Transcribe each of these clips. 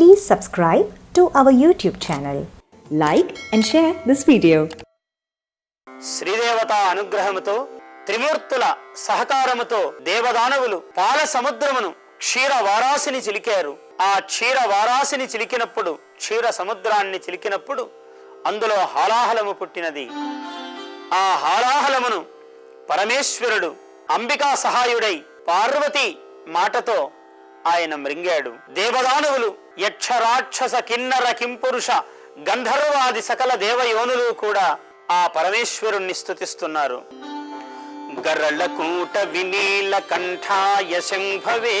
Please subscribe to our YouTube channel. Like and share this video. శ్రీదేవత అనుగ్రహముతో త్రిమూర్తుల సహకారముతో దేవదానవులు పాల సముద్రమును క్షీర వారాసిని చిలికారు ఆ క్షీర వారాసిని చిలికినప్పుడు క్షీర సముద్రాన్ని చిలికినప్పుడు అందులో హాలాహలము పుట్టినది ఆ హాలాహలమును పరమేశ్వరుడు అంబికా సహాయుడై పార్వతి మాటతో ఆయన మృంగాడు దేవదానవులు యక్ష రాక్షస కిన్నర కింపురుష గంధర్వాది సకల దేవయోనులు కూడా ఆ పరమేశ్వరుణ్ణి స్థుతిస్తున్నారు గరళకూట వినీల కంఠాయ శంభవే.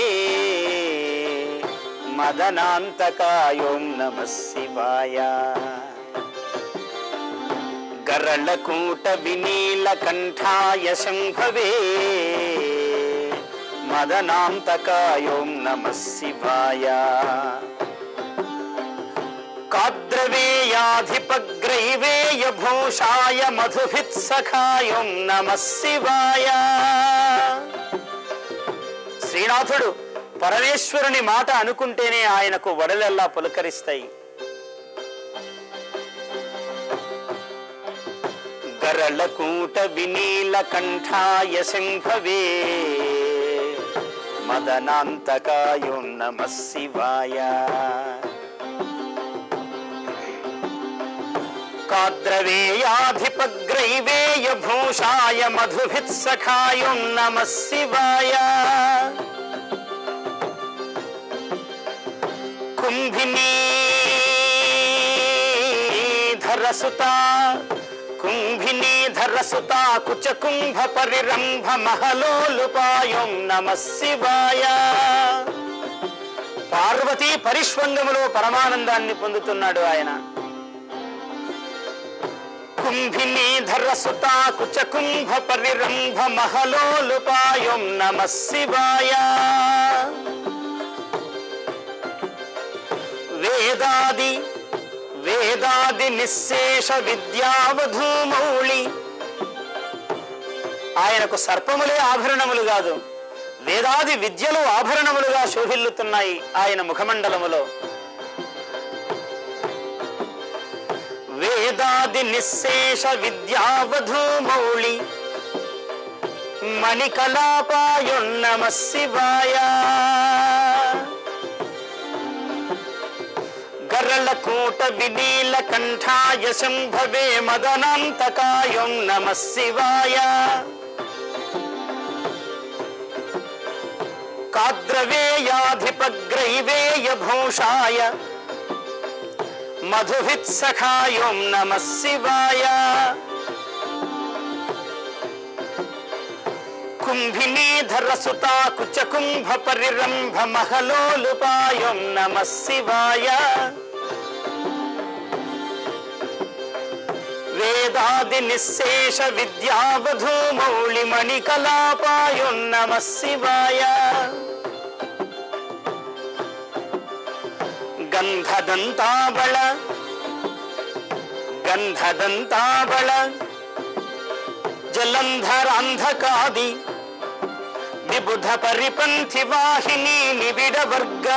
మదనాంతకాయోం నమ శివాయ. గరళకూట వినీల కంఠాయ శంభవే. మదనాంతకాయోం నమ శివాయ. కాద్రవేయాధిపగ్రైవేయ భూషాయ మధుభిత్సఖాయం నమ శివాయ శ్రీనాథుడు పరమేశ్వరుని మాట అనుకుంటేనే ఆయనకు వడలెల్లా పులకరిస్తాయి. గరళకూట వినీల కంఠాయ సింహవే మదనాంతకాయం నమ శివాయ. కాద్రవేయాధిపగ్రైవేయ భూషాయ మధుభిత్సఖాయం నమ శివాయ కుంభినీ ధరసుత కుచకుంభ కుచ కుంభ పరిరంభ మహలోలుపాయం నమ శివాయ పార్వతీ పరిష్వంగములో పరమానందాన్ని పొందుతున్నాడు ఆయన. కుంభినీ పరిరంభ మహలోలుపాయం నమ శివాయ. వేదాది వేదాది నిశేష విద్యావధూమౌళి. ఆయనకు సర్పములే ఆభరణములు కాదు వేదాది విద్యలు ఆభరణములుగా శోభిల్లుతున్నాయి ఆయన ముఖమండలములో. వేదాది నిశేష విద్యావధూమౌళి మణికలాపాయున్నమ శివాయ గరళకూట వినీల కంఠాయ శంభవే మదనంతకాయం నమ శివాయ కాద్రవేయాధిపగ్రైవేయ భూషాయ మధుభిత్సఖాయం నమ శివాయ కుంభినీధరసుత కుచ కుంభ పరిరంభ మహలోలుపాయం నమ శివాయ వేదాది गंधदंताबल गंधदंताबल जलंधर अंधकादि निबुध परिपंथी वाहिनी निबिड वर्ग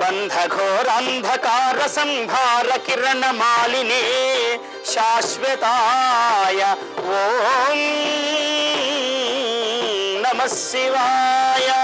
बंध घोर अंधकार संभार किरण मालिने शाश्वताय। ओम नमः शिवाय।